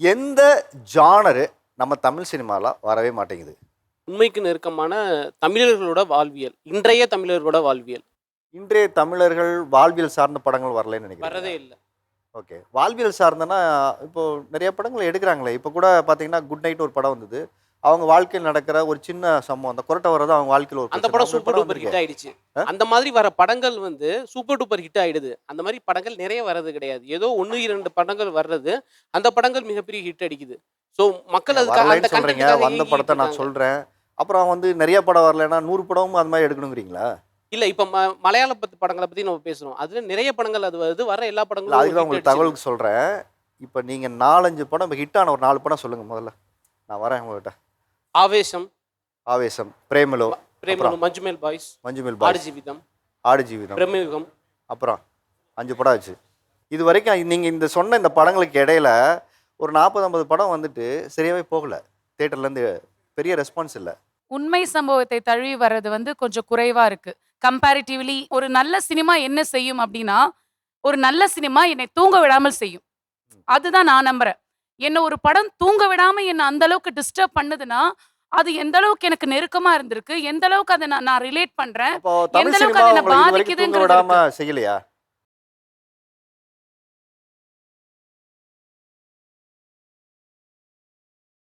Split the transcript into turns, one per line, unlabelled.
எந்த ஜானரு நம்ம தமிழ் சினிமாவில் வரவே மாட்டேங்குது?
உண்மைக்கு நெருக்கமான தமிழர்களோட வாழ்வியல் இன்றைய தமிழர்களோட வாழ்வியல்.
இன்றைய தமிழர்கள் வாழ்வியல் சார்ந்த படங்கள் வரலன்னு
வரதே
நினைக்கிறேன்
இல்லை.
ஓகே. வாழ்வியல் சார்ந்தனா இப்போ நிறைய படங்கள் எடுக்கிறாங்களே. இப்போ கூட பார்த்தீங்கன்னா குட் நைட் ஒரு படம் வந்தது. அவங்க வாழ்க்கையில் நடக்கிற ஒரு சின்ன சம்பவம். அந்த கொரட்டை வரது அவங்க வாழ்க்கையில் ஒரு
அந்த. படம் சூப்பர் டூப்பர். ஹிட் ஆயிடுச்சு? அந்த மாதிரி வர படங்கள் வந்து சூப்பர் டூப்பர் ஹிட் ஆயிடுது. அந்த மாதிரி படங்கள் நிறைய வர்றது கிடையாது. ஏதோ ஒன்று இரண்டு படங்கள் வர்றது அந்த படங்கள் மிகப்பெரிய ஹிட் அடிக்குது. ஸோ மக்கள் அதுக்கு அந்த
வரலைன்னு சொல்றீங்க. வந்த படத்தை நான். சொல்றேன். அப்புறம் வந்து நிறைய படம் வரலைன்னா நூறு படமும் அது மாதிரி எடுக்கணுங்கிறீங்களா?
இல்ல இப்ப ம- மலையாள பத்தி படங்களை பத்தி நம்ம பேசுறோம். அதுல நிறைய படங்கள் அது வருது வர எல்லா படங்களும்
அதுக்கு தான்
hit
உங்களுக்கு. தகவலுக்கு சொல்கிறேன் இப்போ நீங்கள் நாலஞ்சு படம் இப்போ ஹிட்டான ஒரு நாலு படம் சொல்லுங்கள் முதல்ல. நான் வரேன் உங்கள்கிட்ட
ஆவேசம்.
ஆவேசம் பிரேமலோ
பிரேமலு மஞ்சுமேல் பாய்ஸ்
மஞ்சுமில்
ஆடு
பாய்
ஜீவிதம்
ஆடு ஜீவிதம்
பிரமயுகம்.
அப்புறம் அஞ்சு படம் ஆச்சு. இது வரைக்கும் நீங்கள் இந்த சொன்ன இந்த படங்களுக்கு இடையில ஒரு நாற்பது ஐம்பது படம் வந்துட்டு சரியாகவே போகல. தேட்டர்லேருந்து பெரிய ரெஸ்பான்ஸ் இல்லை.
உண்மை சம்பவத்தை தழுவி வர்றது வந்து கொஞ்சம் குறைவா இருக்கு. கம்பேரிட்டிவ்லி ஒரு நல்ல சினிமா என்ன செய்யும் அப்படின்னா ஒரு நல்ல சினிமா என்னை தூங்க விடாமல் செய்யும். அதுதான் நான் நம்புறேன். என்ன ஒரு படம் தூங்க விடாம என்ன அந்த அளவுக்கு டிஸ்டர்ப் பண்ணுதுன்னா அது எந்த அளவுக்கு எனக்கு நெருக்கமா இருந்திருக்கு? எந்த அளவுக்கு அதை நான் ரிலேட் பண்றேன்? எந்த அளவுக்கு அது பாதிக்குதுங்கிறது
செய்யலையா?